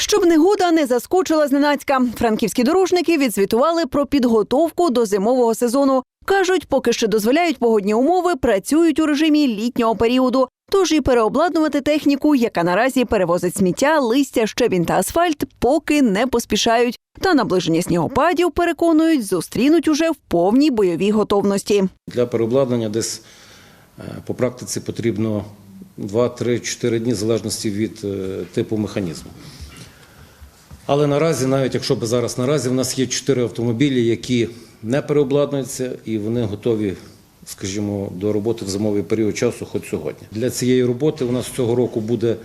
Щоб негода не заскочила зненацька, франківські дорожники відзвітували про підготовку до зимового сезону. Кажуть, поки що дозволяють погодні умови, працюють у режимі літнього періоду. Тож і переобладнувати техніку, яка наразі перевозить сміття, листя, щебінь та асфальт, поки не поспішають. Та наближення снігопадів переконують, зустрінуть уже в повній бойовій готовності. Для переобладнання десь е, по практиці потрібно 2-3-4 дні в залежності від е, типу механізму. Але наразі, навіть якщо би зараз наразі, в нас є 4 автомобілі, які не переобладнуються і вони готові, скажімо, до роботи в зимовий період часу, хоч сьогодні. Для цієї роботи у нас цього року буде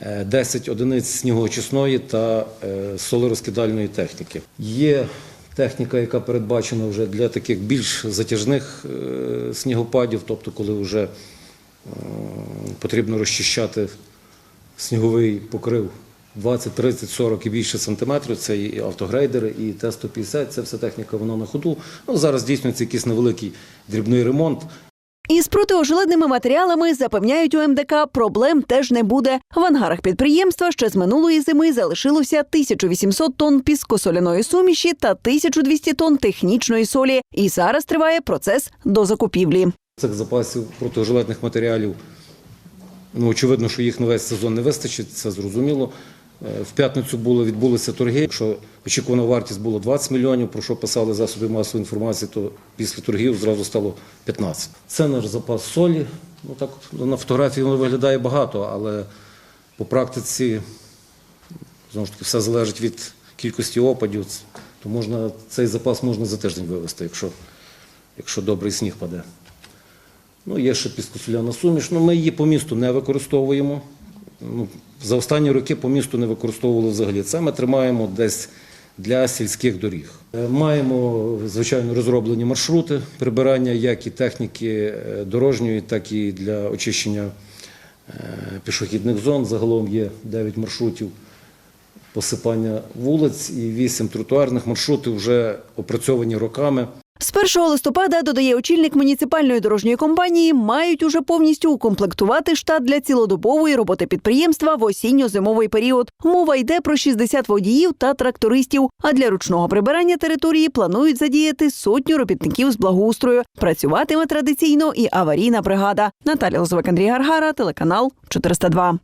е, 10 одиниць снігоочисної та е, солерозкидальної техніки. Є техніка, яка передбачена вже для таких більш затяжних е, снігопадів, тобто коли вже е, потрібно розчищати сніговий покрив 20, 30, 40 і більше сантиметрів. Це і автогрейдери, і Т-150, це вся техніка, вона на ходу. Ну, зараз здійснюється якийсь невеликий дрібний ремонт. Із протиожеледними матеріалами запевняють у МДК, проблем теж не буде. В ангарах підприємства ще з минулої зими залишилося 1800 тонн піскосоляної суміші та 1200 тонн технічної солі. І зараз триває процес дозакупівлі. Цих запасів протижилетних матеріалів, ну, очевидно, що їх на весь сезон не вистачить, це зрозуміло. Е, В п'ятницю було, відбулися торги. Якщо очікувана вартість було 20 мільйонів, про що писали засоби масової інформації, то після торгів зразу стало 15. Це наш запас солі. Ну, так, на фотографії воно виглядає багато, але по практиці знову ж таки все залежить від кількості опадів. То можна, цей запас можна за тиждень вивезти, якщо, якщо добрий сніг паде. Ну, є ще піскосоляна суміш. Ну, ми її по місту не використовуємо. Ну, за останні роки по місту не використовували взагалі. Це ми тримаємо десь для сільських доріг. Е, Маємо, звичайно, розроблені маршрути прибирання як і техніки е, дорожньої, так і для очищення е, пішохідних зон. Загалом є 9 маршрутів посипання вулиць і 8 тротуарних маршрутів вже опрацьовані роками. З 1 листопада, додає очільник муніципальної дорожньої компанії, мають уже повністю укомплектувати штат для цілодобової роботи підприємства в осінньо-зимовий період. Мова йде про 60 водіїв та трактористів. А для ручного прибирання території планують задіяти сотню робітників з благоустрою. Працюватиме традиційно і аварійна бригада. Наталя Лозовик, Андрій Гаргара, телеканал 402.